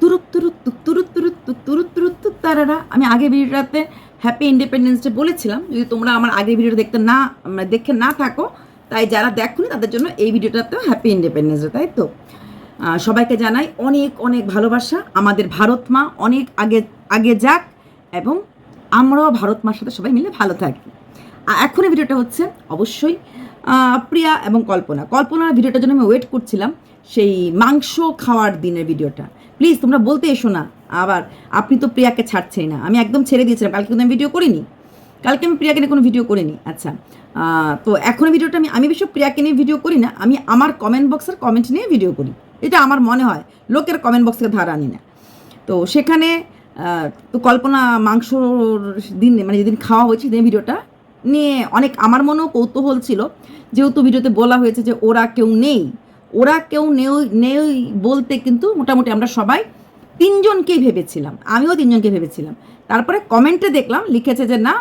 তুরুত তুরুত, তুক, তুরুত তুরুত, তুক, তুরুত তুরুত, তুক, তারারা। আমি আগে ভিডিওটাতে হ্যাপি ইন্ডিপেন্ডেন্স ডে বলেছিলাম। যদি তোমরা আমার আগের ভিডিওটা দেখতে না মানে দেখে না থাকো, তাই যারা দেখোনি, তাদের জন্য এই ভিডিওটাতেও হ্যাপি ইন্ডিপেন্ডেন্স ডে তাই তো? সবাইকে জানাই অনেক অনেক ভালোবাসা। আমাদের ভারত মা অনেক আগে আগে যাক, এবং আমরাও ভারত মার সাথে সবাই মিলে ভালো থাকি। আর এখন এই ভিডিওটা হচ্ছে অবশ্যই প্রিয়া এবং কল্পনা। কল্পনার ভিডিওটার জন্য আমি ওয়েট করছিলাম সেই মাংস খাওয়ার দিনের ভিডিওটা প্লিজ তোমরা বলতে এসো না। আবার, আপনি তো প্রিয়াকে ছাড়ছেই না। আমি একদম ছেড়ে দিয়েছিলাম। কালকে কিন্তু আমি ভিডিও করিনি। কালকে আমি প্রিয়াকে নিয়ে কোনো ভিডিও করিনি। আচ্ছা তো এখন ভিডিওটা আমি আমি বেশি প্রিয়াকে নিয়ে ভিডিও করি না। আমি আমার কমেন্ট বক্সের কমেন্ট নিয়ে ভিডিও করি। এটা আমার মনে হয়। লোকের কমেন্ট বক্সকে ধার আনি না। তো সেখানে তো কল্পনা মাংসর দিন মানে যেদিন খাওয়া হয়েছে সেদিন ভিডিওটা নিয়ে অনেক আমার মনেও কৌতূহল ছিল। যেহেতু ভিডিওতে বলা হয়েছে যে ওরা কেউ নেই। ওরা কেউ নেই নেই বলতে কিন্তু মোটামুটি আমরা সবাই তিনজনকেই ভেবেছিলাম। আমিও তিনজনকে ভেবেছিলাম। তারপরে কমেন্টে দেখলাম, লিখেছে যে না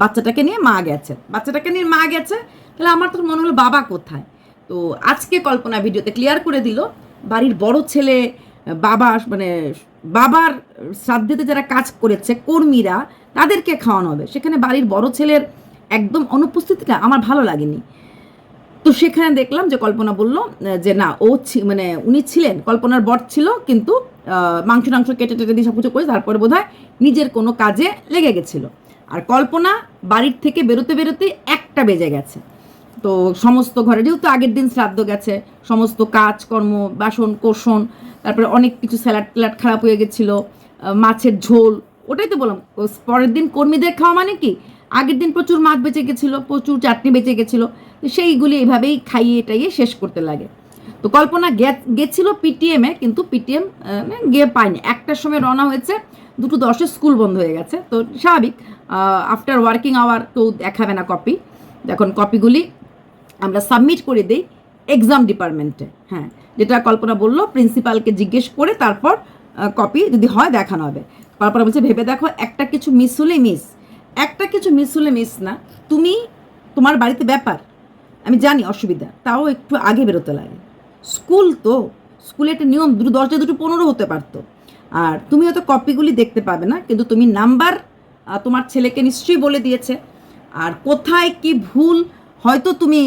বাচ্চাটাকে নিয়ে মা গেছে। বাচ্চাটাকে নিয়ে মা গেছে, তাহলে আমার তো মনে হলো বাবা কোথায়? তো আজকে কল্পনা ভিডিওতে ক্লিয়ার করে দিল, বাড়ির বড় ছেলে বাবা মানে বাবার শ্রাদ্ধেতে যারা কাজ করেছে, কর্মীরা, তাদেরকে খাওয়ানো হবে। সেখানে বাড়ির বড় ছেলের একদম অনুপস্থিতিটা আমার ভালো লাগেনি। তো সেখানে দেখলাম যে কল্পনা বলল যে না, ও মানে উনি ছিলেন, কল্পনার বট ছিল, কিন্তু মাংস টাংস কেটে টেটে দিয়ে সব কিছু করে তারপরে বোধ নিজের কোনো কাজে লেগে গেছিল। আর কল্পনা বাড়ির থেকে বেরোতে বেরোতে একটা বেজে গেছে। তো সমস্ত ঘরে, যেহেতু আগের দিন শ্রাদ্ধ গেছে, সমস্ত কাজকর্ম, বাসন, কোষণ, তারপরে অনেক কিছু স্যালাড ট্যালাড খারাপ হয়ে গেছিল মাছের ঝোল, ওটাই তো বললাম পরের দিন কর্মীদের খাওয়া মানে কি? আগের দিন প্রচুর মাছ বেঁচে গেছিল, প্রচুর চাটনি বেঁচে গেছিল সেইগুলি এইভাবেই খাইয়ে টাইয়ে শেষ করতে লাগে। তো কল্পনা গেছিল পিটিএমে কিন্তু পিটিএম গিয়ে পায়নি। একটার সময় রওনা হয়েছে, দুটো দশে স্কুল বন্ধ হয়ে গেছে। তো স্বাভাবিক আফটার ওয়ার্কিং আওয়ার কেউ দেখাবে না কপি এখন কপিগুলি আমরা সাবমিট করে দিই এক্সাম ডিপার্টমেন্টে হ্যাঁ। যেটা কল্পনা বলল প্রিন্সিপালকে জিজ্ঞেস করে তারপর কপি যদি হয় দেখানো হবে। কল্পনা বলছে, ভেবে দেখো, একটা কিছু মিস হলে মিস একটা কিছু মিস হলে মিস না। তুমি তোমার বাড়িতে ব্যাপার আমি জানি অসুবিধা, তাও একটু আগে বেরোতে লাগে। স্কুল তো, স্কুলে একটা নিয়ম, দুটো দশটা দুটো পনেরো হতে পারতো। আর তুমি হয়তো কপিগুলি দেখতে পাবে না, কিন্তু তুমি নাম্বার তোমার ছেলেকে নিশ্চয়ই বলে দিয়েছে। আর কোথায় কি ভুল, হয়তো তুমি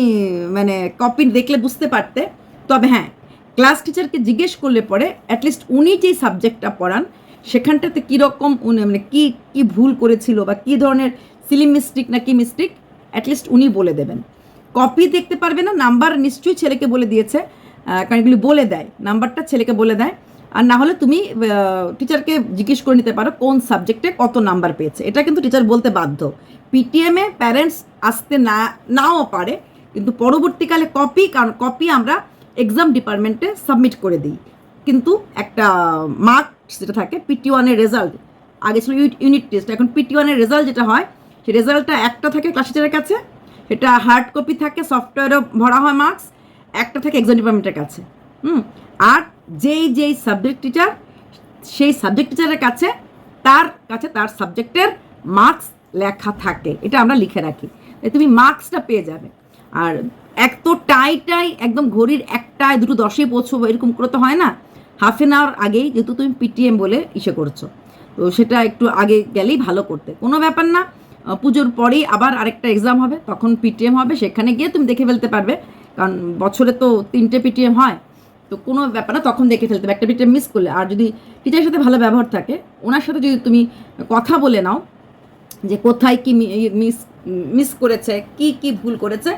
মানে কপি দেখলে বুঝতে পারতে। তবে হ্যাঁ ক্লাস টিচারকে জিজ্ঞেস করলে পরে অ্যাটলিস্ট উনি যেই সাবজেক্টটা পড়ান, সেখানটাতে কীরকম উনি মানে কী কী ভুল করেছিল বা কী ধরনের সিলি মিস্টেক না কি মিস্টেক অ্যাটলিস্ট উনি বলে দেবেন। কপি দেখতে পারবে না নাম্বার নিশ্চয়ই ছেলেকে বলে দিয়েছে কারণ এগুলি বলে দেয় নাম্বারটা ছেলেকে বলে দেয়। আর না হলে তুমি টিচারকে জিজ্ঞেস করে নিতে পারো কোন সাবজেক্টে কত নাম্বার পেয়েছে। এটা কিন্তু টিচার বলতে বাধ্য। পিটিএমে প্যারেন্টস আসতে না, নাও পারে, কিন্তু পরবর্তীকালে কপি কারণ কপি আমরা এক্সাম ডিপার্টমেন্টে সাবমিট করে দিই। কিন্তু একটা মার্ক যেটা থাকে পিটি ওয়ানের রেজাল্ট আগে ছিল ইউনিট টেস্ট এখন পিটি ওয়ানের রেজাল্ট যেটা হয়, সেই রেজাল্টটা একটা থাকে ক্লাস টিচারের কাছে সেটা হার্ড কপি থাকে সফটওয়্যারও ভরা হয় মার্কস একটা থাকে এক্সাম ডিপার্টমেন্টের কাছে, হুম? আর যেই যেই সাবজেক্ট টিচার সেই সাবজেক্ট টিচারের কাছে, তার কাছে তার সাবজেক্টের মার্কস লেখা থাকে, এটা আমরা লিখে রাখি। তুমি মার্কসটা পেয়ে যাবে। আর এক তো টাই টাই একদম ঘড়ির একটায় দুটো দশে পৌঁছবো, এরকম করে তো হয় না। হাফ এন আওয়ার আগেই যেহেতু তুমি পিটিএম বলে ইসে করছ। তো সেটা একটু আগে গেলেই ভালো করতে। কোনো ব্যাপার না পুজোর পরেই আবার আরেকটা এক্সাম হবে, তখন পিটিএম হবে, সেখানে গিয়ে তুমি দেখে ফেলতে পারবে। কারণ বছরে তো তিনটে পিটিএম হয়, তো কোনো ব্যাপার না, তখন দেখে ফেলতে হবে। একটা পিটিএম মিস করলে, আর যদি টিচারের সাথে ভালো ব্যবহার থাকে, ওনার সাথে যদি তুমি কথা বলে নাও, যে কোথায় কি মিস মিস করেছে, কি কি ভুল করেছে,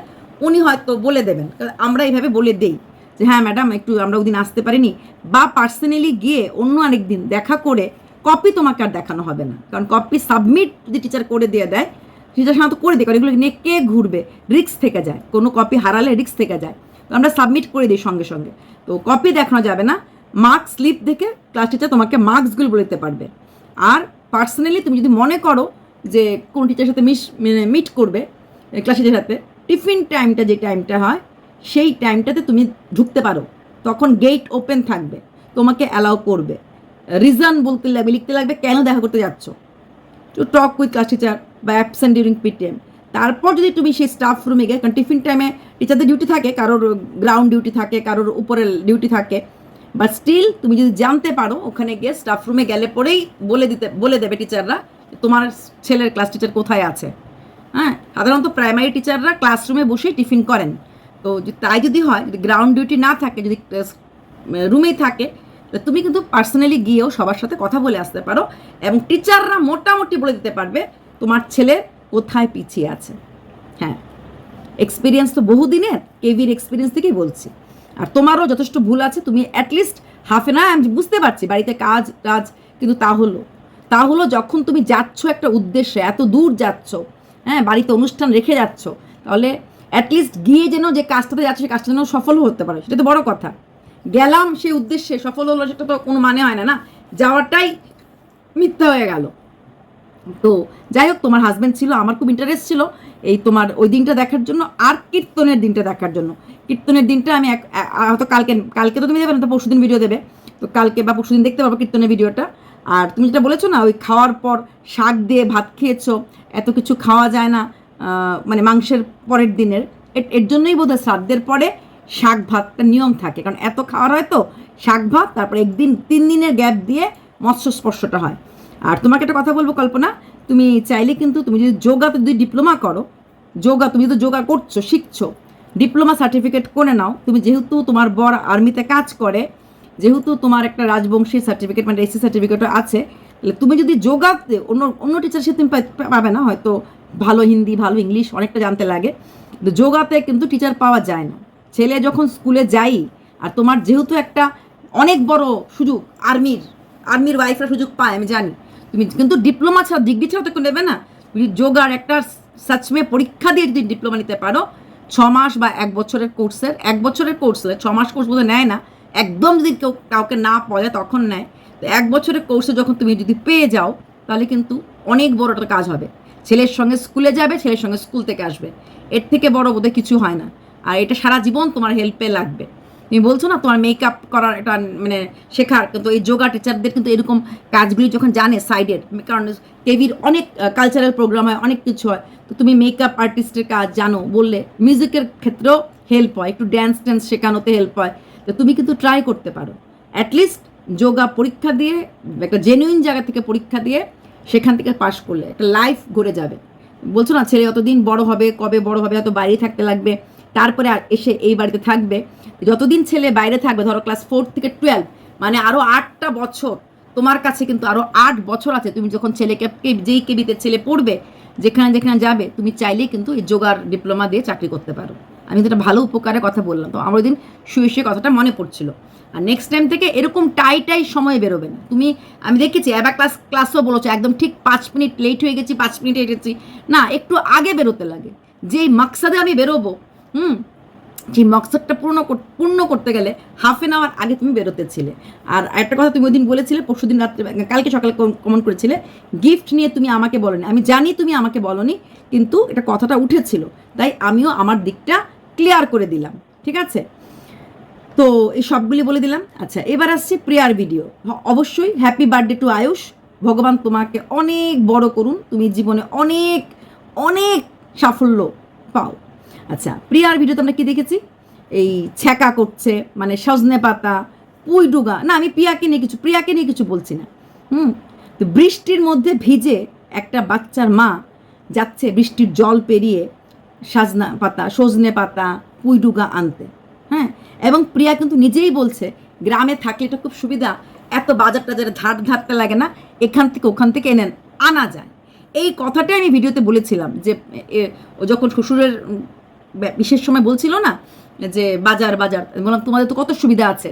উনি হয়তো বলে দেবেন। আমরা এইভাবে বলে দেই যে হ্যাঁ ম্যাডাম একটু আমরা ওদিন আসতে পারিনি। বা পার্সোনালি গিয়ে অন্য আরেক দিন দেখা করে কপি তোমাকে আর দেখানো হবে না। কারণ কপি সাবমিট যদি টিচার করে দিয়ে দেয় টিচার সাধারণত করে দিই কারণ এগুলো নিয়ে কে ঘুরবে? রিক্স থেকে যায়। কোনো কপি হারালে রিক্স থেকে যায়। তো আমরা সাবমিট করে দিই সঙ্গে সঙ্গে। তো কপি দেখানো যাবে না। মার্কস স্লিপ দেখে ক্লাস টিচার তোমাকে মার্কসগুলো বলে দিতে পারবে। আর পার্সোনালি তুমি যদি মনে করো যে কোন টিচারের সাথে মিস মানে মিট করবে ক্লাস টিচারের সাথে টিফিন টাইমটা যে টাইমটা হয়, সেই টাইমটাতে তুমি ঢুকতে পারো। তখন গেট ওপেন থাকবে। তোমাকে অ্যালাউ করবে। রিজন বলতে লাগবে, লিখতে লাগবে কেন দেখা করতে যাচ্ছ? To talk with class teacher বা অ্যাবসেন্ট ডিউরিং পিটিএম তারপর যদি তুমি সেই স্টাফ রুমে গিয়ে, কারণ টিফিন টাইমে টিচারদের ডিউটি থাকে, কারোর গ্রাউন্ড ডিউটি থাকে, কারোর উপরের ডিউটি থাকে বাট স্টিল তুমি যদি জানতে পারো, ওখানে গিয়ে স্টাফ রুমে গেলে পরেই বলে দিতে, বলে দেবে টিচাররা তোমার ছেলের ক্লাস টিচার কোথায় আছে। হ্যাঁ সাধারণত প্রাইমারি টিচাররা ক্লাসরুমে বসেই টিফিন করেন। তো তাই যদি হয়, যদি গ্রাউন্ড ডিউটি না থাকে, যদি রুমেই থাকে তুমি কিন্তু পার্সোনালি গিয়েও সবার সাথে কথা বলে আসতে পারো এবং টিচাররা মোটামুটি বলে দিতে পারবে তোমার ছেলে কোথায় পিছিয়ে আছে। হ্যাঁ এক্সপিরিয়েন্স তো বহুদিনের কেভির এক্সপিরিয়েন্স থেকেই বলছি। আর তোমারও যথেষ্ট ভুল আছে, তুমি অ্যাটলিস্ট হাফ এন আমি বুঝতে পারছি বাড়িতে কাজ কাজ কিন্তু তা হলো তা হলো যখন তুমি যাচ্ছ একটা উদ্দেশ্যে, এত দূর যাচ্ছ হ্যাঁ বাড়িতে অনুষ্ঠান রেখে যাচ্ছ, তাহলে অ্যাটলিস্ট গিয়ে যেন যে কাজটাতে যাচ্ছ, সেই কাজটা যেন সফল হতে পারো, সেটা তো বড় কথা। গেলাম সেই উদ্দেশ্যে, সফল হলো সেটা তো কোনো মানে হয় না না? যাওয়াটাই মিথ্যা হয়ে গেল। তো যাই হোক, তোমার হাজব্যান্ড ছিল, আমার খুব ইন্টারেস্ট ছিল এই তোমার ওই দিনটা দেখার জন্য আর কীর্তনের দিনটা দেখার জন্য। কীর্তনের দিনটা আমি এক হয়তো কালকে কালকে তো তুমি দেবে না, তো পরশুদিন ভিডিও দেবে। তো কালকে বা পরশুদিন দেখতে পাবো কীর্তনের ভিডিওটা আর তুমি যেটা বলেছ না, ওই খাওয়ার পর শাক দিয়ে ভাত খেয়েছো, এত কিছু খাওয়া যায় না মানে মাংসের পরের দিনের। এর জন্যই বোধহয় শ্রাদ্ধের পরে শাক ভাতটা নিয়ম থাকে। কারণ এত খাওয়ার হয় তো, শাক ভাত, তারপর একদিন, তিন দিনের গ্যাপ দিয়ে মৎস্য স্পর্শটা হয়। আর তোমাকে একটা কথা বলব কল্পনা, তুমি চাইলে কিন্তু তুমি যদি যোগাতে যদি ডিপ্লোমা করো, যোগা, তুমি তো যোগা করছ, শিখছো, ডিপ্লোমা সার্টিফিকেট করে নাও, তুমি যেহেতু তোমার বর আর্মিতে কাজ করে, যেহেতু তোমার একটা রাজবংশী সার্টিফিকেট মানে এসি সার্টিফিকেটও আছে, তাহলে তুমি যদি যোগাতে অন্য অন্য টিচার সাথে তুমি পাবে না, হয়তো ভালো হিন্দি, ভালো ইংলিশ অনেকটা জানতে লাগে। যোগাতে কিন্তু টিচার পাওয়া যায় না। ছেলে যখন স্কুলে যাই, আর তোমার যেহেতু একটা অনেক বড় সুযোগ, আর্মির আর্মির ওয়াইফরা সুযোগ পায়, আমি জানি। তুমি কিন্তু ডিপ্লোমা ছাড়া ডিগ্রি ছাড়া তো নেবে না। তুমি যোগার একটা সাচমে পরীক্ষা দিয়ে যদি ডিপ্লোমা নিতে পারো, ছ মাস বা এক বছরের কোর্সের এক বছরের কোর্স হলে ছ মাস কোর্স বোধহয় নেয় না, একদম যদি কেউ কাউকে না পড়ে, তখন নেয়। তো এক বছরের কোর্সে যখন তুমি যদি পেয়ে যাও, তাহলে কিন্তু অনেক বড় একটা কাজ হবে। ছেলের সঙ্গে স্কুলে যাবে, ছেলের সঙ্গে স্কুল থেকে আসবে। এর থেকে বড় বোধহয় কিছু হয় না। আর এটা সারা জীবন তোমার হেল্পে লাগবে। তুমি বলছো না, তোমার মেকআপ করার একটা মানে শেখার, কিন্তু এই যোগা টিচারদের কিন্তু এরকম কাজগুলি যখন জানে সাইডের কারণ কেভির অনেক কালচারাল প্রোগ্রাম হয়, অনেক কিছু হয়। তো তুমি মেকআপ আর্টিস্টের কাজ জানো, বললে মিউজিকের ক্ষেত্রেও হেল্প হয়, একটু ড্যান্স ট্যান্স শেখানোতে হেল্প হয়। তো তুমি কিন্তু ট্রাই করতে পারো। অ্যাটলিস্ট যোগা পরীক্ষা দিয়ে, একটা জেনুইন জায়গা থেকে পরীক্ষা দিয়ে সেখান থেকে পাশ করলে একটা লাইফ ঘুরে যাবে। বলছো না, ছেলে অতদিন বড় হবে, কবে বড় হবে, হয়তো বাইরে থাকতে লাগবে। তারপরে এসে এই বাড়িতে থাকবে। যতদিন ছেলে বাইরে থাকবে, ধরো ক্লাস ফোর থেকে টুয়েলভ মানে আরও আটটা বছর, তোমার কাছে কিন্তু আরও আট বছর আছে। তুমি যখন ছেলেকে যেই কেবিতে ছেলে পড়বে, যেখানে যেখানে যাবে, তুমি চাইলেই কিন্তু এই যোগার ডিপ্লোমা দিয়ে চাকরি করতে পারো। আমি তো একটা ভালো উপকারের কথা বললাম তো, আমার ওই দিন শুয়ে শুয়ে কথাটা মনে পড়ছিল। আর নেক্সট টাইম থেকে এরকম টাই টাই সময় বেরোবে না। তুমি আমি দেখেছি, এবার ক্লাস ক্লাসও বলেছ, একদম ঠিক পাঁচ মিনিট লেট হয়ে গেছি, পাঁচ মিনিট এসেছি। না, একটু আগে বেরোতে লাগে। যেই মাকসাদে আমি বেরোবো হুম সেই মকসদটা পূর্ণ পূর্ণ করতে গেলে হাফ এন আওয়ার আগে তুমি বেরোতে ছিলে। আর একটা কথা তুমি ওই দিন বলেছিলে, পরশু দিন রাত্রে, কালকে সকালে কমেন্ট করেছিলে গিফট নিয়ে তুমি আমাকে বলনি। আমি জানি তুমি আমাকে বলনি, কিন্তু এটা কথাটা উঠেছিল, তাই আমিও আমার দিকটা ক্লিয়ার করে দিলাম, ঠিক আছে? তো এই সবগুলি বলে দিলাম। আচ্ছা এবার আসছে প্রেয়ার ভিডিও অবশ্যই হ্যাপি বার্থডে টু আয়ুষ। ভগবান তোমাকে অনেক বড় করুন। তুমি জীবনে অনেক অনেক সাফল্য পাও। আচ্ছা প্রিয়ার ভিডিওতে আমরা কি দেখেছি? এই ছ্যাঁকা করছে মানে সজনে পাতা, পুই ডুগা। না, আমি প্রিয়াকে নিয়ে কিছু, প্রিয়াকে নিয়ে কিছু বলছি না। হুম, তো বৃষ্টির মধ্যে ভিজে একটা বাচ্চার মা যাচ্ছে বৃষ্টির জল পেরিয়ে সাজনা পাতা, সজনে পাতা, পুই ডুগা আনতে। হ্যাঁ এবং প্রিয়া কিন্তু নিজেই বলছে, গ্রামে থাকলে এটা খুব সুবিধা। এত বাজার টাজারে ধার ধারতে লাগে না, এখান থেকে ওখান থেকে এনে আনা যায়। এই কথাটাই আমি ভিডিওতে বলেছিলাম যে যখন শ্বশুরের বিশেষ সময় বলছিল না যে বাজার বাজার। বললাম, তোমাদের তো কত সুবিধা আছে।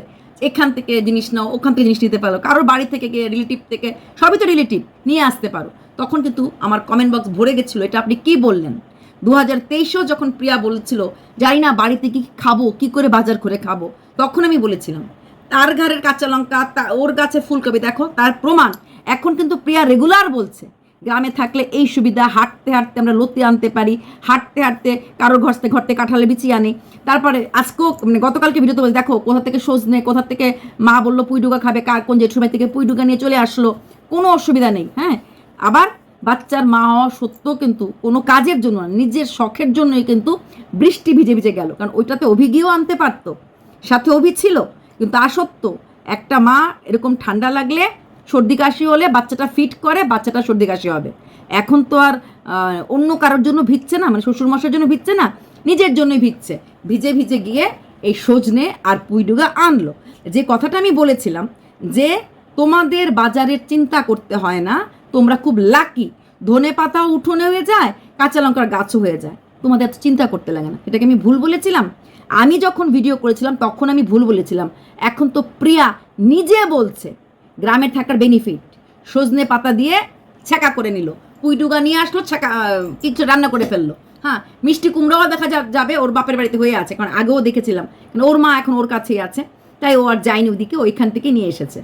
এখান থেকে জিনিস নাও, ওখান থেকে জিনিস নিতে পারো। কারোর বাড়ি থেকে গিয়ে রিলেটিভ থেকে, সবই তো রিলেটিভ নিয়ে আসতে পারো। তখন কিন্তু আমার কমেন্ট বক্স ভরে গেছিল, এটা আপনি কি বললেন? দু হাজার তেইশেও যখন প্রিয়া বলছিল জানি না, বাড়িতে কি খাব, কি করে বাজার করে খাব? তখন আমি বলেছিলাম, তার ঘরের কাঁচা লঙ্কা ওর গাছে ফুলকপি, দেখো, তার প্রমাণ। এখন কিন্তু প্রিয়া রেগুলার বলছে। গ্রামে থাকলে এই সুবিধা, হাঁটতে হাঁটতে আমরা লতি আনতে পারি, হাঁটতে হাঁটতে কারোর ঘর থেকে ঘর থেকে কাঁঠালে বিচি আনি। তারপরে আজকেও মানে গতকালকে ভিডিওতে বলে দেখো, কোথা থেকে সজনে, কোথা থেকে মা বলল পুইডুগা খাবে, কার কোন জেঠুমাই থেকে পুইডুগা নিয়ে চলে আসলো, কোনো অসুবিধা নেই হ্যাঁ? আবার বাচ্চার মা হওয়া সত্ত্বেও কিন্তু কোনো কাজের জন্য নিজের শখের জন্যই কিন্তু বৃষ্টি ভিজে ভিজে গেল, কারণ ওইটাতে অভি গিয়েও আনতে পারতো। সাথে অভি ছিল, কিন্তু তা একটা মা এরকম ঠান্ডা লাগলে সর্দি কাশি হলে বাচ্চাটা ফিট করে, বাচ্চাটা সর্দি কাশি হবে। এখন তো আর অন্য কারোর জন্য ভিজছে না মানে শ্বশুরমশার জন্য ভিজছে না, নিজের জন্যই ভিজছে। ভিজে ভিজে গিয়ে এই সজনে আর পুইডুগা আনলো। যে কথাটা আমি বলেছিলাম যে তোমাদের বাজারের চিন্তা করতে হয় না, তোমরা খুব লাকি ধনে পাতাও উঠোনে হয়ে যায়, কাঁচা লঙ্কার গাছও হয়ে যায়। তোমাদের এত চিন্তা করতে লাগে না। এটাকে আমি ভুল বলেছিলাম? আমি যখন ভিডিও করেছিলাম, তখন আমি ভুল বলেছিলাম। এখন তো প্রিয়া নিজে বলছে গ্রামের থাকার বেনিফিট সজনে পাতা দিয়ে ছ্যাঁকা করে নিল। পুইডুগা নিয়ে আসলো আহ, কিছু রান্না করে ফেলল। হ্যাঁ মিষ্টি কুমড়োও দেখা যাবে ওর বাপের বাড়িতে হয়ে আছে কারণ আগেও দেখেছিলাম। ওর মা এখন ওর কাছেই আছে তাই ও আর যায়নি ওদিকে ওইখান থেকে নিয়ে এসেছে।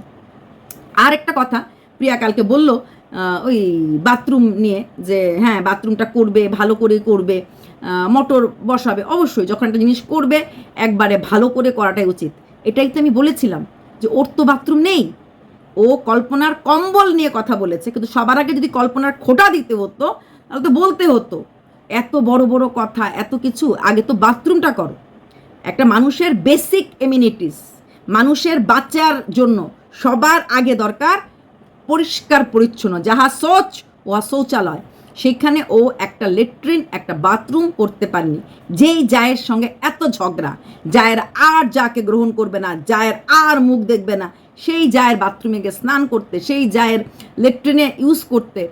আর একটা কথা প্রিয়া কালকে বলল ওই বাথরুম নিয়ে যে হ্যাঁ বাথরুমটা করবে ভালো করে করবে মোটর বসাবে। অবশ্যই যখন একটা জিনিস করবে একবারে ভালো করে করাটাই উচিত। এটাই তো আমি বলেছিলাম যে ওর তো বাথরুম নেই। ও কল্পনার কম্বল নিয়ে কথা বলেছে, কিন্তু সবার আগে যদি কল্পনার খোটা দিতে হতো, তাহলে তো বলতে হতো। এত বড় বড় কথা, এত কিছু, আগে তো বাথরুমটা করো। একটা মানুষের বেসিক এমিনিটিস মানুষের বাচ্চার জন্য সবার আগে দরকার পরিষ্কার পরিচ্ছন্ন, যাহা শৌচ ওয়া শৌচালয়। সেখানে ও একটা লেট্রিন, একটা বাথরুম করতে পারেনি। যেই জায়ের সঙ্গে এত ঝগড়া, জায়ের আর যাকে গ্রহণ করবে না, জায়ের আর মুখ দেখবে না সেই জায়ের বাথরুমে গিয়ে স্নান করতে, সেই জায়ের লেট্রিনে ইউজ করতে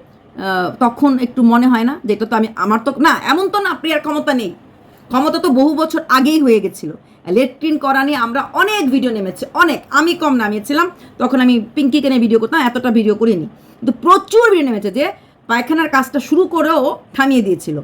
তখন একটু মনে হয় না যেটা তো আমি, আমার তো না, এমন তো না প্রিয়ার ক্ষমতা নেই। ক্ষমতা তো বহু বছর আগেই হয়ে গেছিল। লেট্রিন করা নিয়ে আমরা অনেক ভিডিও নেমেছি, অনেক। আমি কম নামিয়েছিলাম, তখন আমি পিঙ্কি কেনে ভিডিও করতাম, এতটা ভিডিও করিনি। কিন্তু প্রচুর ভিডিও নেমেছে যে পায়খানার কাজটা শুরু করেও থামিয়ে দিয়েছিল।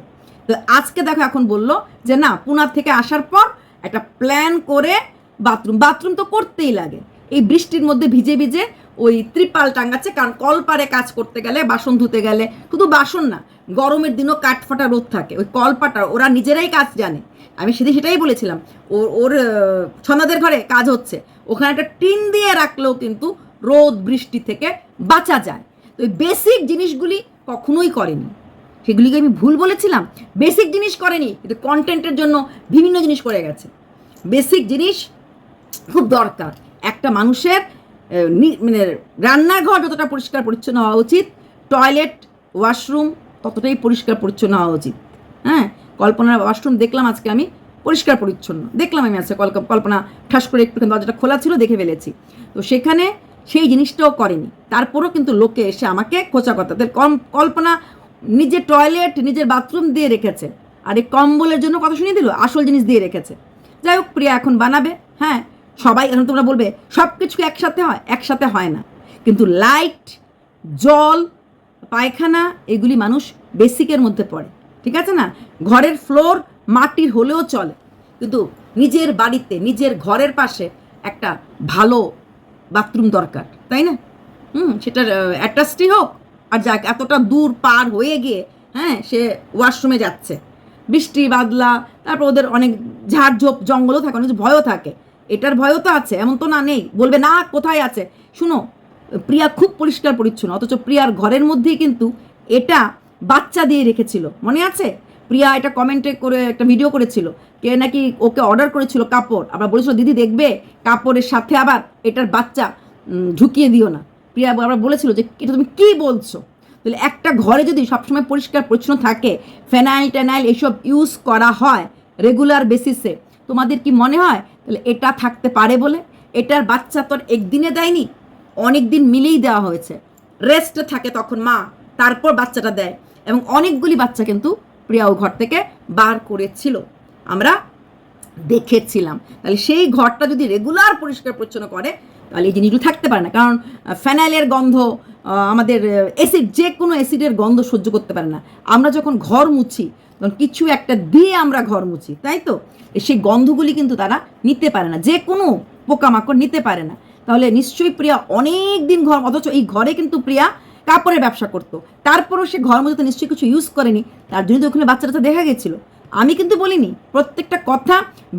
তো আজকে দেখো এখন বলল যে না, পুনার থেকে আসার পর একটা প্ল্যান করে বাথরুম বাথরুম তো করতেই লাগে। এই বৃষ্টির মধ্যে ভিজে ভিজে ওই ত্রিপাল টাঙ্গাচ্ছে কারণ কলপারে কাজ করতে গেলে বাসন ধুতে গেলে শুধু বাসন না গরমের দিনও কাঠফাটা রোদ থাকে। ওই কলপাটা ওরা নিজেরাই কাজ জানে। আমি সেদিন সেটাই বলেছিলাম। ওর ওর আহ, ছনাদের ঘরে কাজ হচ্ছে। ওখানে একটা টিন দিয়ে রাখলেও কিন্তু রোদ বৃষ্টি থেকে বাঁচা যায়। তো বেসিক জিনিসগুলি কখনোই করেনি। সেগুলিকে আমি ভুল বলেছিলাম? বেসিক জিনিস করেনি কিন্তু কন্টেন্টের জন্য বিভিন্ন জিনিস করে গেছে। বেসিক জিনিস খুব দরকার। একটা মানুষের মানে রান্নাঘর যতটা পরিষ্কার পরিচ্ছন্ন হওয়া উচিত, টয়লেট, ওয়াশরুম ততটাই পরিষ্কার পরিচ্ছন্ন হওয়া উচিত। হ্যাঁ? কল্পনার ওয়াশরুম দেখলাম আজকে আমি, পরিষ্কার পরিচ্ছন্ন। দেখলাম আমি আজকে কল্প- কল্পনা ঠাস করে একটু দরজাটা খোলা ছিল, দেখে ফেলেছি। তো সেখানে সেই জিনিসটাও করেনি। তারপরও কিন্তু লোকে এসে আমাকে খোঁচা কথা তাদের কম, কল্পনা নিজের টয়লেট, নিজের বাথরুম দিয়ে রেখেছে। আর এই কম্বলের জন্য কথা শুনিয়ে দিল, আসল জিনিস দিয়ে রেখেছে। যাই হোক, প্রিয়া এখন বানাবে। হ্যাঁ? সবাই এখন তোমরা বলবে সব কিছু একসাথে হয়? একসাথে হয় না। কিন্তু লাইট, জল, পায়খানা, এগুলি মানুষ বেসিকের মধ্যে পড়ে। ঠিক আছে না? ঘরের ফ্লোর মাটির হলেও চলে। কিন্তু নিজের বাড়িতে, নিজের ঘরের পাশে একটা ভালো বাথরুম দরকার, তাই না? হুম, সেটার অ্যাটাচটি হোক। আর যাক, এতটা দূর পার হয়ে গিয়ে হ্যাঁ সে ওয়াশরুমে যাচ্ছে। বৃষ্টি বাদলা, তারপর ওদের অনেক ঝাড়ঝোপ, জঙ্গলও থাকে, অনেক ভয়ও থাকে। এটার ভয়ও তো আছে, এমন তো না, নেই। বলবে, না, কোথায় আছে? শুনো, প্রিয়া খুব পরিষ্কার পরিচ্ছন্ন, অথচ প্রিয়ার ঘরের মধ্যেই কিন্তু এটা বাচ্চা দিয়ে রেখেছিল। মনে আছে? প্রিয়া এটা কমেন্টে করে, একটা ভিডিও করেছিল, কে নাকি ওকে অর্ডার করেছিল কাপড়। আবার বলেছিল, দিদি, দেখবে? কাপড়ের সাথে আবার এটার বাচ্চা ঢুকিয়ে দিও না। প্রিয়া আবার বলেছিল যে, এটা তুমি কি বলছো? তাহলে একটা ঘরে যদি সবসময় পরিষ্কার পরিচ্ছন্ন থাকে ফেনাইল টেনাইল এসব ইউজ করা হয় রেগুলার বেসিসে তোমাদের কি মনে হয় তাহলে এটা থাকতে পারে বলে, এটার বাচ্চা তোর একদিনে দেয়নি অনেক দিন মিলেই দেওয়া হয়েছে। রেস্টে থাকে তখন মা, তারপর বাচ্চাটা দেয়। এবং অনেকগুলি বাচ্চা কিন্তু প্রিয়া ও ঘর থেকে বার করেছিল। আমরা দেখেছিলাম। তাহলে সেই ঘরটা যদি রেগুলার পরিষ্কার পরিচ্ছন্ন করে, তাহলে এই জিনিসগুলো থাকতে পারে না। কারণ ফ্যানাইলের গন্ধ আমাদের অ্যাসিড যে কোনো অ্যাসিডের গন্ধ সহ্য করতে পারে না। আমরা যখন ঘর মুছি তখন কিছু একটা দিয়ে আমরা ঘর মুছি, তাই তো? সেই গন্ধগুলি কিন্তু তারা নিতে পারে না, যে কোনো পোকামাকড় নিতে পারে না। তাহলে নিশ্চয়ই প্রিয়া অনেক দিন ঘর, অথচ এই ঘরে কিন্তু প্রিয়া কাপড়ের ব্যবসা করতো। তারপরও সে ঘর মধ্যে তো নিশ্চয়ই কিছু ইউজ করেনি। তার জন্য তো ওখানে বাচ্চাটা দেখা গেছিল। আমি কিন্তু বলিনি, প্রত্যেকটা কথা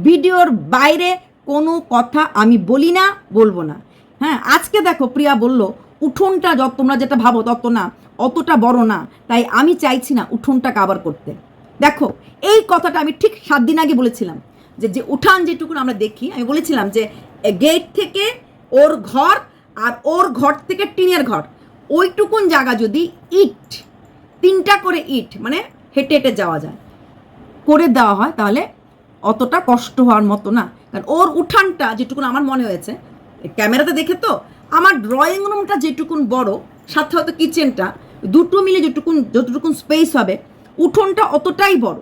ভিডিওর বাইরে কোনো কথা আমি বলি না, বলব না। হ্যাঁ আজকে দেখো প্রিয়া বলল, উঠোনটা যত তোমরা যেটা ভাবো তত না, অতটা বড় না। তাই আমি চাইছি না উঠোনটা কাবার করতে। দেখো, এই কথাটা আমি ঠিক সাত দিন আগে বলেছিলাম, যে যে উঠান যেটুকু আমরা দেখি, আমি বলেছিলাম যে গেট থেকে ওর ঘর আর ওর ঘর থেকে টিনের ঘর, ওইটুকুন জায়গা যদি ইট, তিনটা করে ইট মানে হেঁটে হেঁটে যাওয়া যায়, করে দেওয়া হয়, তাহলে অতটা কষ্ট হওয়ার মতো না। কারণ ওর উঠানটা যেটুকুন আমার মনে হয়েছে ক্যামেরাতে দেখে তো, আমার ড্রয়িং রুমটা যেটুকুন বড়, সাথে হয়তো কিচেনটা দুটো মিলে যেটুকুন, যতটুকুন স্পেস হবে উঠোনটা অতটাই বড়।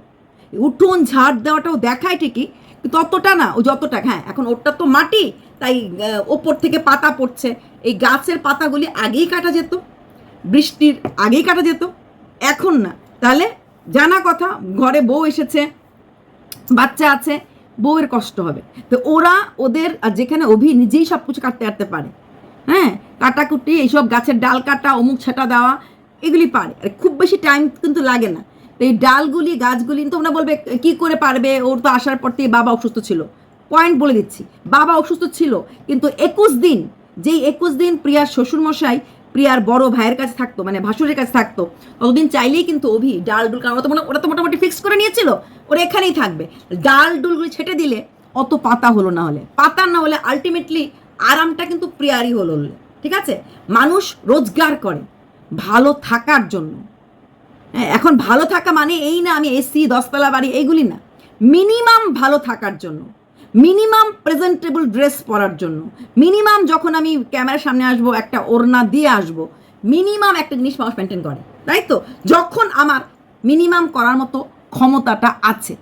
উঠোন ঝাড় দেওয়াটাও দেখায় ঠিকই, কিন্তু অতটা না ও যতটা হ্যাঁ এখন ওটা তো মাটি, তাই ওপর থেকে পাতা পড়ছে। এই গাছের পাতাগুলি আগেই কাটা যেত, বৃষ্টির আগেই কাটা যেত, এখন না। তাহলে জানা কথা, ঘরে বউ এসেছে, বাচ্চা আছে, বউয়ের কষ্ট হবে। তো ওরা ওদের, আর যেখানে অভি নিজেই সব কিছু কাটতে কাটতে পারে। হ্যাঁ কাটাকুটি, এইসব গাছের ডাল কাটা, অমুক ছাটা দেওয়া, এগুলি পারে। আর খুব বেশি টাইম কিন্তু লাগে না। তো এই ডালগুলি, গাছগুলি তোমরা বলবে, কি করে পারবে? ওর তো আসার পর থেকে বাবা অসুস্থ ছিল। পয়েন্ট বলে দিচ্ছি, বাবা অসুস্থ ছিল, কিন্তু একুশ দিন, যেই একুশ দিন প্রিয়ার শ্বশুরমশাই, প্রিয়ার বড় ভাইয়ের কাছে থাকতো মানে ভাসুরের কাছে থাকতো, ততদিন চাইলেই কিন্তু অভি ডাল ডুল কারণ ওরা তো মনে ওরা তো মোটামুটি ফিক্স করে নিয়েছিল, ওরা এখানেই থাকবে। ডাল ডুলগুলি ছেটে দিলে অত পাতা হলো না হলে। পাতা না হলে আলটিমেটলি আরামটা কিন্তু প্রিয়ারই হলো। ঠিক আছে? মানুষ রোজগার করে, ভালো থাকার জন্য। এখন ভালো থাকা মানে এই না আমি এসি, দশতলা বাড়ি, এইগুলি না। মিনিমাম ভালো থাকার জন্য, মিনিমাম প্রেজেন্টেবল ড্রেস পরার জন্য, মিনিমাম যখন আমি ক্যামেরার সামনে আসব, একটা ওড়না দিয়ে আসব, মিনিমাম একটা জিনিস মানুষ মেনটেন করে, তাই তো? যখন আমার মিনিমাম করার মতো ক্ষমতাটা আছে,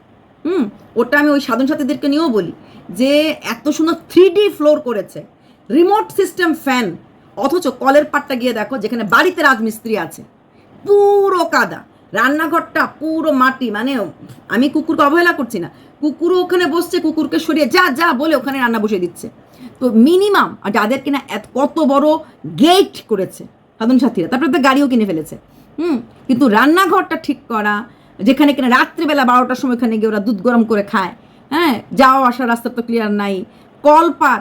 হুম, ওটা আমি ওই সাধন সাথীদেরকে নিয়েও বলি, যে এত সুন্দর থ্রি ডি ফ্লোর করেছে রিমোট সিস্টেম ফ্যান অথচ কলের পাটটা গিয়ে দেখো, যেখানে বাড়িতে রাজমিস্ত্রি আছে পুরো কাদা। রান্নাঘরটা পুরো মাটি মানে আমি কুকুরকে অবহেলা করছি না। কুকুরও ওখানে বসছে, কুকুরকে সরিয়ে যা যা বলে ওখানে রান্না বসিয়ে দিচ্ছে। তো মিনিমাম আর যাদের কিনা এত, কত বড় গেট করেছে সাধন সাথীরা, তারপরে তো গাড়িও কিনে ফেলেছে। হুম, কিন্তু রান্নাঘরটা ঠিক করা, যেখানে কিনা রাত্রিবেলা বারোটার সময় ওখানে গিয়ে ওরা দুধ গরম করে খায় হ্যাঁ যাওয়া আসার রাস্তা তো ক্লিয়ার নাই। কল পার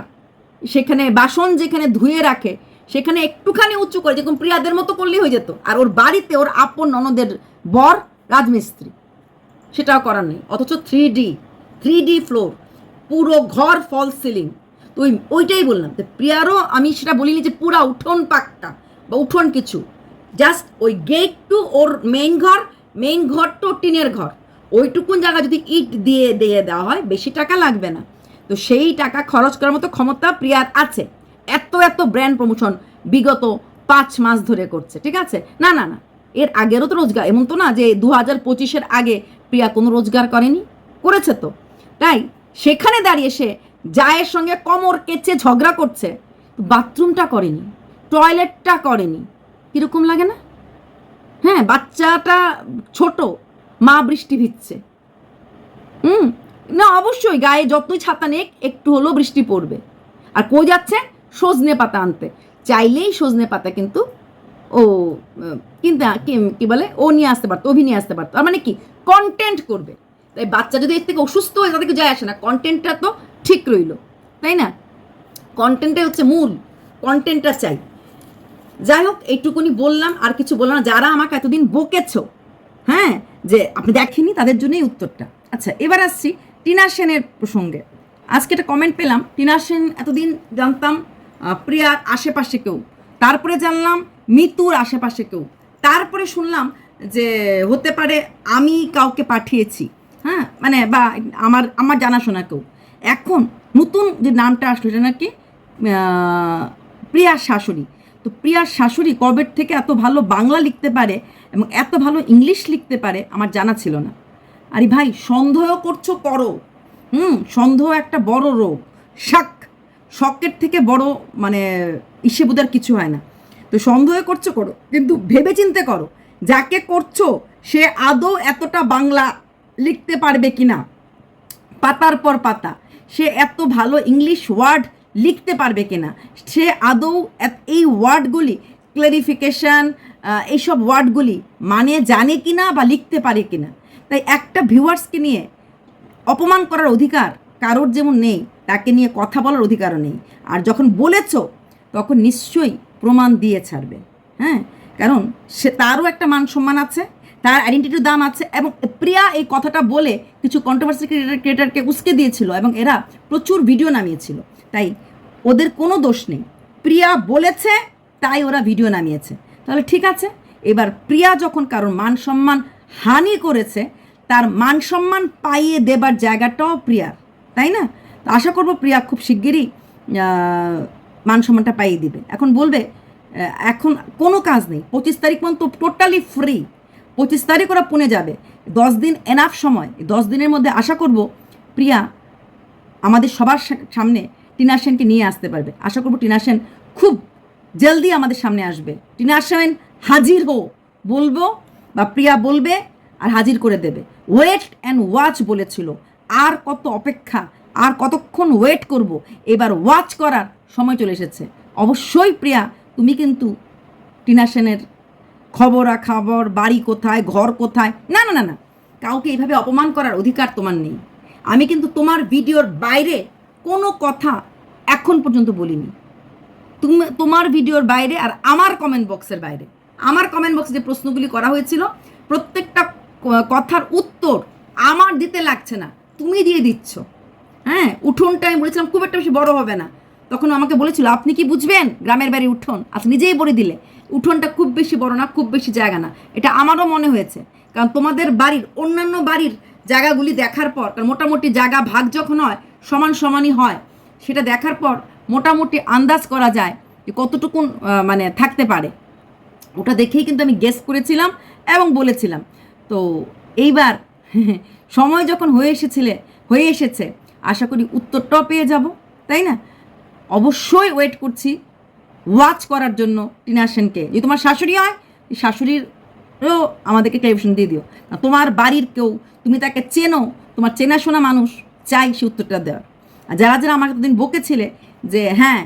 সেখানে বাসন যেখানে ধুয়ে রাখে সেখানে একটুখানি উঁচু করে, যেরকম প্রিয়াদের মতো করলেই হয়ে যেত। আর ওর বাড়িতে ওর আপন ননদের বর রাজমিস্ত্রি। সেটাও করার নেই। অথচ three D three D floor পুরো ঘর ফল সিলিং তো ওই, ওইটাই বললাম। তো প্রিয়ারও আমি সেটা বলিনি যে পুরা উঠোন পাকটা বা উঠোন কিছু। জাস্ট ওই গেট টু ওর মেইন ঘর মেইন ঘর তো টিনের ঘর। ওইটুকুন জায়গা যদি ইট দিয়ে দিয়ে দেওয়া হয়, বেশি টাকা লাগবে না। তো সেই টাকা খরচ করার মতো ক্ষমতা প্রিয়ার আছে। এত এত ব্র্যান্ড প্রমোশন বিগত পাঁচ মাস ধরে করছে, ঠিক আছে? না না না। এর আগেরও তো রোজগার, এমন তো না যে দু হাজার পঁচিশের আগে প্রিয়া কোনো রোজগার করেনি, করেছে তো। তাই সেখানে দাঁড়িয়ে সে জায়ের সঙ্গে কমর কেচে ঝগড়া করছে, বাথরুমটা করেনি, টয়লেটটা করেনি। কীরকম লাগে না? হ্যাঁ বাচ্চাটা ছোট, মা বৃষ্টি ভিজছে। হুম? না, অবশ্যই গায়ে যতই ছাতা নেক, একটু হলেও বৃষ্টি পড়বে। আর কই যাচ্ছে? সজনে পাতা আনতে। চাইলেই সজনে পাতা কিন্তু ও, কিন্তু কি- বলে? ও নিয়ে আসতে পারতো, অভি নিয়ে আসতে পারতো। তার মানে কি? কন্টেন্ট করবে। তাই বাচ্চা যদি এর থেকে অসুস্থ হয়ে তাদেরকে যায় আসে না কন্টেন্টটা তো ঠিক রইল, তাই না? কন্টেন্টটাই হচ্ছে মূল কন্টেন্টটা চাই। যাই হোক, এইটুকুনি বললাম, আর কিছু বললাম না। যারা আমাকে এতদিন বকেছ হ্যাঁ যে আপনি দেখেনি তাদের জন্যই উত্তরটা। আচ্ছা এবার আসছি টিনা সেনের প্রসঙ্গে। আজকে একটা কমেন্ট পেলাম। টিনা সেন এতদিন জানতাম প্রিয়ার আশেপাশে কেউ। তারপরে জানলাম মিতুর আশেপাশে কেউ। তারপরে শুনলাম যে হতে পারে আমি কাউকে পাঠিয়েছি হ্যাঁ? মানে বা আমার আমার জানাশোনা কেউ। এখন নতুন যে নামটা আসলো, এটা নাকি প্রিয়ার শাশুড়ি। তো প্রিয়ার শাশুড়ি কবের থেকে এত ভালো বাংলা লিখতে পারে এবং এত ভালো ইংলিশ লিখতে পারে আমার জানা ছিল না। আরে ভাই, সন্দেহ করছ করো। হুম, সন্দেহ একটা বড় রোগ। শাক শকের থেকে বড় মানে ইসে কিছু হয় না। তো সন্দেহ করছ করো, কিন্তু ভেবে চিন্তে করো, যাকে করছ, সে আদৌ এতটা বাংলা লিখতে পারবে কি না পাতার পর পাতা, সে এত ভালো ইংলিশ ওয়ার্ড লিখতে পারবে কিনা? সে আদৌ এই ওয়ার্ডগুলি, ক্লারিফিকেশান এইসব ওয়ার্ডগুলি মানে জানে কি না বা লিখতে পারে কি না তাই একটা ভিউয়ার্সকে নিয়ে অপমান করার অধিকার কারোর যেমন নেই, তাকে নিয়ে কথা বলার অধিকারও নেই। আর যখন বলেছ, তখন নিশ্চয়ই প্রমাণ দিয়ে ছাড়বে। হ্যাঁ? কারণ সে তারও একটা মান সম্মান আছে, তার আইডেন্টিটির দাম আছে এবং প্রিয়া এই কথাটা বলে কিছু কন্ট্রোভার্সি ক্রিয়েটার ক্রিয়েটারকে উস্কে দিয়েছিল এবং এরা প্রচুর ভিডিও নামিয়েছিল। তাই ওদের কোনো দোষ নেই। প্রিয়া বলেছে, তাই ওরা ভিডিও নামিয়েছে। তাহলে ঠিক আছে, এবার প্রিয়া যখন কারোর মান সম্মান হানি করেছে, তার মান সম্মান পাইয়ে দেবার জায়গাটাও প্রিয়ার। তাই না? আশা করব প্রিয়া খুব শিগগিরই মান সম্মানটা পাইয়ে দিবে। এখন বলবে এখন কোনো কাজ নেই। পঁচিশ তারিখ পর্যন্ত টোটালি ফ্রি পঁচিশ তারিখ ওরা পুনে যাবে। দশ দিন এনাফ সময়। দশ দিনের মধ্যে আশা করব প্রিয়া আমাদের সবার সামনে টিনা সেনকে নিয়ে আসতে পারবে। আশা করব টিনা সেন খুব জলদি আমাদের সামনে আসবে। টিনা সেন হাজির হো বলব বা প্রিয়া বলবে আর হাজির করে দেবে। ওয়েট অ্যান্ড ওয়াচ বলেছিল। আর কত অপেক্ষা, আর কতক্ষণ ওয়েট করব, এবার ওয়াচ করার সময় চলে এসেছে। অবশ্যই প্রিয়া, তুমি কিন্তু টিনা সেনের খবরাখবর বাড়ি কোথায়, ঘর কোথায়, না না না না, কাউকে এইভাবে অপমান করার অধিকার তোমার নেই। আমি কিন্তু তোমার ভিডিওর বাইরে কোনো কথা এখন পর্যন্ত বলিনি। তুমি, তোমার ভিডিওর বাইরে আর আমার কমেন্ট বক্সের বাইরে। আমার কমেন্ট বক্সে যে প্রশ্নগুলি করা হয়েছিল, প্রত্যেকটা কথার উত্তর আমার দিতে লাগছে না। তুমি দিয়ে দিচ্ছ। হ্যাঁ উঠোনটা আমি বলেছিলাম, খুব একটা বেশি বড় হবে না। তখন আমাকে বলেছিল, আপনি কি বুঝবেন? গ্রামের বাড়ি উঠোন। আপনি নিজেই বলে দিলে, উঠোনটা খুব বেশি বড় না, খুব বেশি জায়গা না। এটা আমারও মনে হয়েছে। কারণ তোমাদের বাড়ির, অন্যান্য বাড়ির জায়গাগুলি দেখার পর, কারণ মোটামুটি জায়গা ভাগ যখন হয়, সমান সমানই হয়, সেটা দেখার পর মোটামুটি আন্দাজ করা যায় যে কতটুকুন মানে থাকতে পারে। ওটা দেখেই কিন্তু আমি গেস করেছিলাম এবং বলেছিলাম। তো এইবার সময় যখন হয়ে এসেছিলে, হয়ে এসেছে, আশা করি উত্তরটাও পেয়ে যাব, তাই না? অবশ্যই ওয়েট করছি ওয়াচ করার জন্য টিনা সেনকে। যদি তোমার শাশুড়ি হয় শাশুড়িরও আমাদেরকে টেলিভিশন দিয়ে দিও। না, তোমার বাড়ির কেউ, তুমি তাকে চেনো, তোমার চেনাশোনা মানুষ, চাই সে উত্তরটা দেওয়ার। আর যারা যারা আমাকে এতদিন বকেছিলে যে হ্যাঁ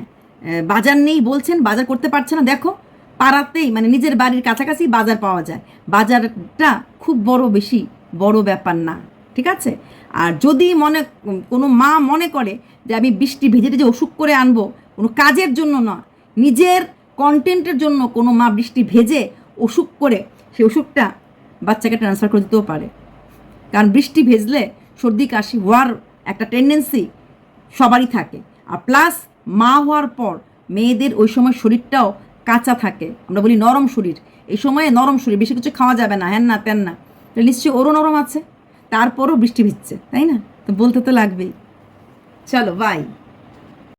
বাজার নেই বলছেন, বাজার করতে পারছে না, দেখো, পাড়াতেই মানে নিজের বাড়ির কাছাকাছি বাজার পাওয়া যায়। বাজারটা খুব বড় বেশি। বড় ব্যাপার না, ঠিক আছে? আর যদি মনে, কোনো মা মনে করে যে আমি বৃষ্টি ভেজে যে অসুখ করে আনব, কোনো কাজের জন্য না, নিজের কন্টেন্টের জন্য কোনো মা বৃষ্টি ভেজে অসুখ করে সেই অসুখটা বাচ্চাকে ট্রান্সফার করে দিতেও পারে। কারণ বৃষ্টি ভেজলে সর্দি, কাশি হওয়ার একটা টেন্ডেন্সি সবারই থাকে। আর প্লাস মা হওয়ার পর মেয়েদের ওই সময় শরীরটাও কাঁচা থাকে। আমরা বলি নরম শরীর। এই সময়ে নরম শরীর, বেশি কিছু খাওয়া যাবে না, হ্যান না তেন না। তাহলে নিশ্চয়ই ওরও নরম আছে, তারপরও বৃষ্টি ভিজছে, তাই না? তো বলতে তো লাগবেই। চলো বাই